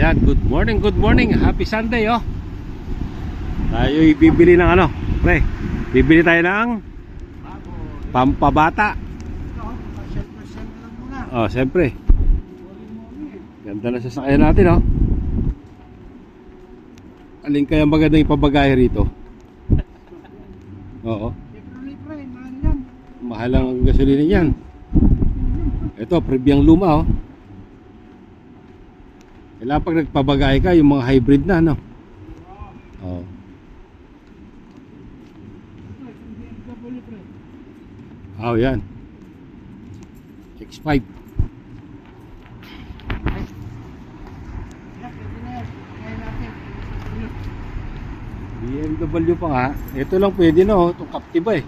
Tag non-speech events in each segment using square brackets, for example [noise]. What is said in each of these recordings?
Ayan, good morning, good morning. Happy Sunday, oh. Tayo bibili ng ano, pre. Bibili tayo ng pampabata. Oh, siyempre. Ganda na sasakyan natin, oh. Alin kaya magandang ipabagahe rito? Oo. Mahal ang gasolina niyan. Ito, prebyang luma, oh. Kailangan pag nagpabagay ka, yung mga hybrid na, no? Oo. Oh, yan. X5. BMW pa nga. Ito lang pwede no, itong Captiva eh.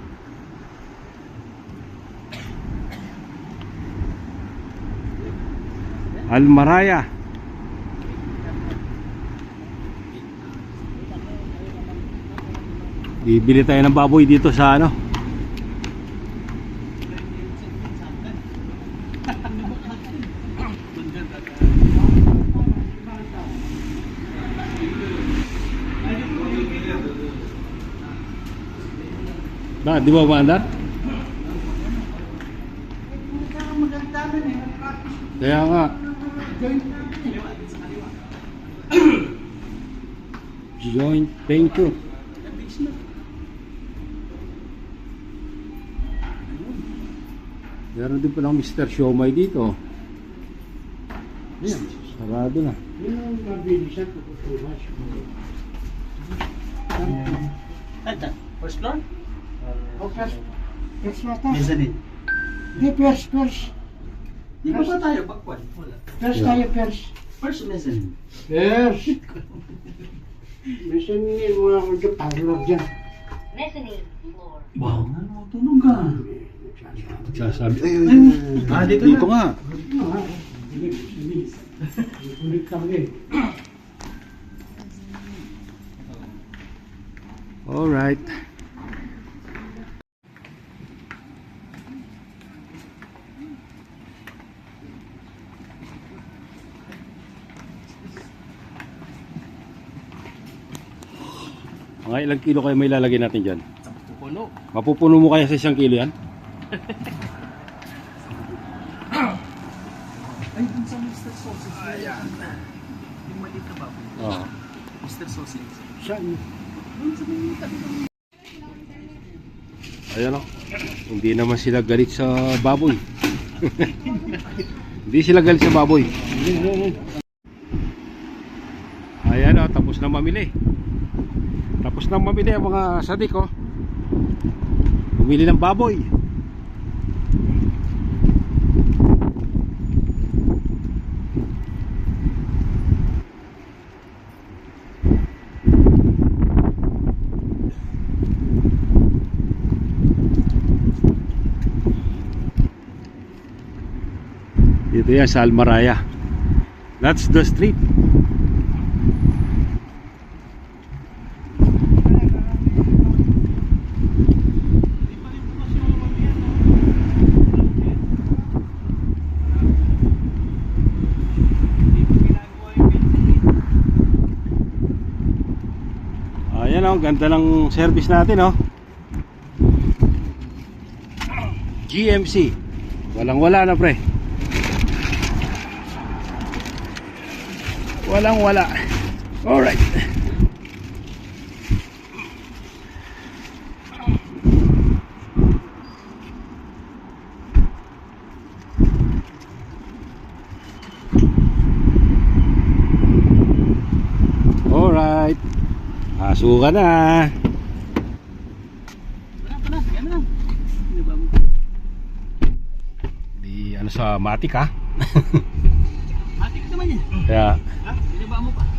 Almaraya. Bibili tayo ng baboy dito sa ano. Ba, di ba maandar? Kaya nga. Joint venture. Meron din palang Mr. Siomay dito. Ayan, sarado na. Ito, first floor? First na ta. Mezzanine. Di, first, first. Di ba ba tayo bakwan? Wala. First Yeah. tayo, first. First mezzanine. First. [laughs] Minsan yung mga kundo parlor dyan. Mezzanine floor. Wow, ano, tunog ka. Sasabi. Ah, dito, Dito nga. Ah, bilis. Ulit kami. Alright. Mga ilang kilo kayo may lalagay natin dyan? Puno. Mapupuno mo kaya sa isang kilo yan? [laughs] Ay, dun sa Mr. Sausage. Ayan. Yung maliit na baboy. Oo. Mr. Sausage. Saan? Dun sa may tabi ng Ayan o. Hindi naman sila galit sa baboy. [laughs] Hindi sila galit sa baboy. Ayan o, tapos na mamili. Tapos na mamili ang mga sadik o. Bumili ng baboy. Dito yan sa Almaraya. That's the street. Ayan oh, ganda ng service natin oh. GMC. Walang wala na pre. Walang wala. Alright. Alright. Asuka na. Di ano sa matik ha. Atik naman yan. [laughs] Kaya Ha? Binaba mo pa.